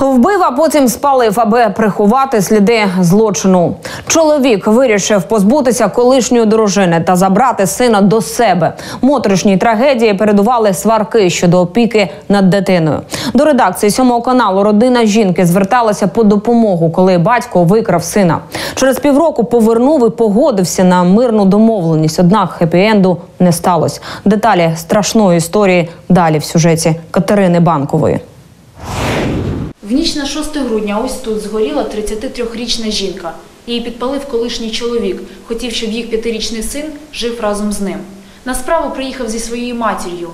Вбив, а потім спалив, аби приховати сліди злочину. Чоловік вирішив позбутися колишньої дружини та забрати сина до себе. Моторошній трагедії передували сварки щодо опіки над дитиною. До редакції сьомого каналу родина жінки зверталася по допомогу, коли батько викрав сина. Через півроку повернув і погодився на мирну домовленість. Однак хеппі-енду не сталося. Деталі страшної історії далі в сюжеті Катерини Банкової. В ніч на 6 грудня ось тут згоріла 33-річна жінка. Її підпалив колишній чоловік. Хотів, щоб їх п'ятирічний син жив разом з ним. На справу приїхав зі своєю матір'ю.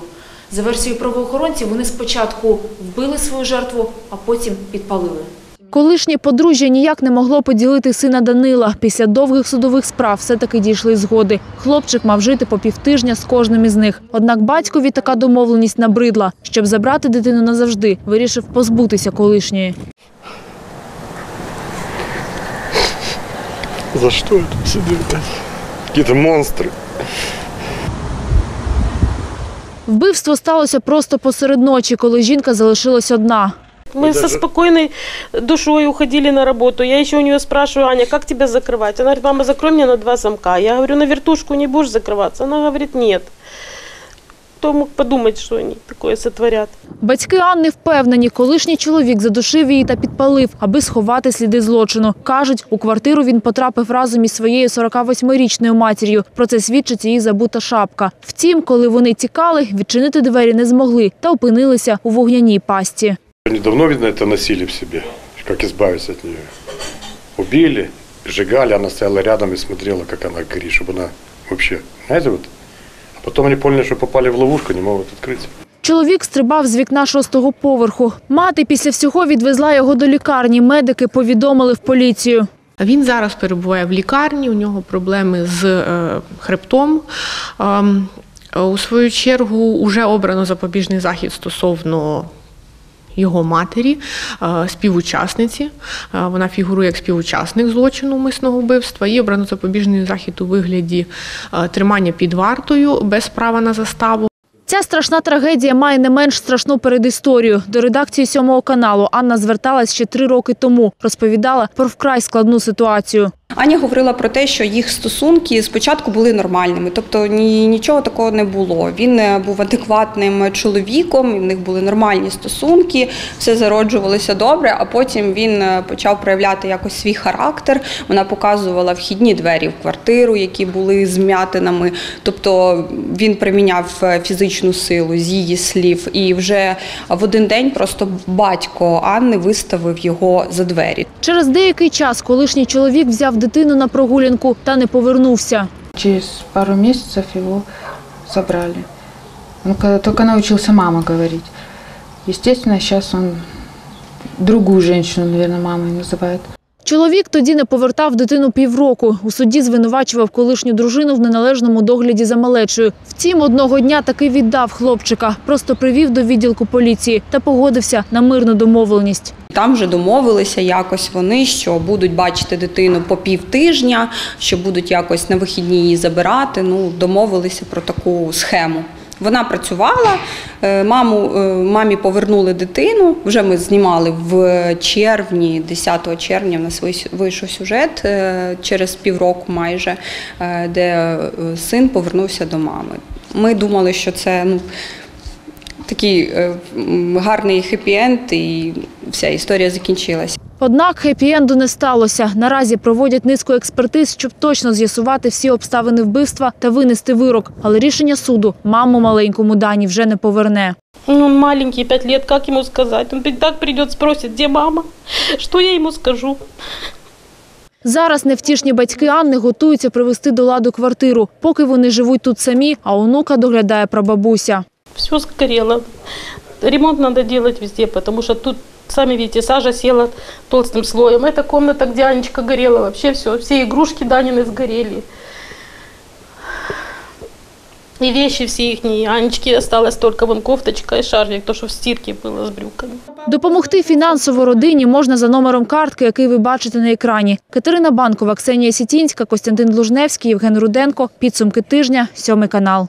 За версією правоохоронців, вони спочатку вбили свою жертву, а потім підпалили. Колишнє подружжя ніяк не могло поділити сина Данила. Після довгих судових справ все-таки дійшли згоди. Хлопчик мав жити по півтижня з кожним із них. Однак батькові така домовленість набридла. Щоб забрати дитину назавжди, вирішив позбутися колишньої. За что это все делать? Какие-то монстры. Вбивство сталося просто посеред ночі, коли жінка залишилась одна. Мы со спокойной душой уходили на работу. Я еще у нее спрашиваю, Аня, как тебя закрывать? Она говорит, мама, закрой меня на два замка. Я говорю, на вертушку не будешь закрываться? Она говорит, нет. Кто мог подумать, что они такое сотворят? Батьки Анни впевнені, колишній чоловік задушив її та підпалив, аби сховати сліди злочину. Кажуть, у квартиру він потрапив разом із своєю 48-річною матір'ю. Про це свідчить її забута шапка. Втім, коли вони тікали, відчинити двері не змогли та опинилися у вогняній пасті. Они давно, видно, это носили в себе, как избавиться от нее. Убили, сжигали, она стояла рядом и смотрела, как она горит, чтобы она вообще, знаете, вот. А потом они поняли, что попали в ловушку, не могут открыться. Чоловік стрибав з вікна шостого поверху. Мати після всього відвезла його до лікарні. Медики повідомили в поліцію. Він зараз перебуває в лікарні, у нього проблеми з е, хребтом. Ем, У свою чергу вже обрано запобіжний захід стосовно його матері, е, співучасниці. Е, Вона фігурує як співучасник злочину умисного вбивства. І обрано запобіжний захід у вигляді е, тримання під вартою без права на заставу. Ця страшна трагедія має не менш страшну передісторію. До редакції сьомого каналу Анна зверталась ще три роки тому. Розповідала про вкрай складну ситуацію. Аня говорила про те, що їх стосунки спочатку були нормальними, тобто ні, нічого такого не було. Він е, був адекватним чоловіком, в них були нормальні стосунки, все зароджувалося добре. А потім він е, почав проявляти якось свій характер. Вона показувала вхідні двері в квартиру, які були з м'ятинами. Тобто він приміняв е, фізичну силу з її слів. І вже в один день просто батько Анни виставив його за двері. Через деякий час колишній чоловік взяв дитину на прогулянку та не повернувся. Через пару місяців його забрали. Он только научился мама говорить. Естественно, сейчас он другую женщину, наверное, мамой называет. Чоловік тоді не повертав дитину півроку. У суді звинувачував колишню дружину в неналежному догляді за малечою. Втім, одного дня таки віддав хлопчика, просто привів до відділку поліції та погодився на мирну домовленість. Там вже домовилися якось вони, що будуть бачити дитину по півтижня, що будуть якось на вихідні її забирати. Ну, домовилися про таку схему. Вона працювала, е, маму, е, мамі повернули дитину. Вже ми знімали в червні, 10 червня. В нас вийш- вийшов сюжет е, через півроку майже, де син повернувся до мами. Ми думали, що це ну, такий гарний хеппі-енд, і вся історія закінчилася. Однак хеппі-енду не сталося. Наразі проводять низку експертиз, щоб точно з'ясувати всі обставини вбивства та винести вирок. Але рішення суду маму маленькому Дані вже не поверне. Ну, Он маленький, пять лет, как ему сказать? Он так придет, спросит, где мама? Что я ему скажу? Зараз невтішні батьки Анни готуються привести до ладу квартиру. Поки вони живуть тут самі, а онука доглядає прабабуся. Все сгорело. Ремонт надо делать везде, потому что тут, сами видите, сажа села толстым слоем. Эта комната, где Анечка горела, вообще все, все игрушки Данины сгорели. И вещи все их, Анечки осталась только вон кофточка и шарфик, то, что в стирке было с брюками. Допомогти фінансово родині можна за номером картки, який ви бачите на екрані. Катерина Банкова, Ксенія Сітінська, Костянтин Лужневський, Євген Руденко. Підсумки тижня. Сьомий канал.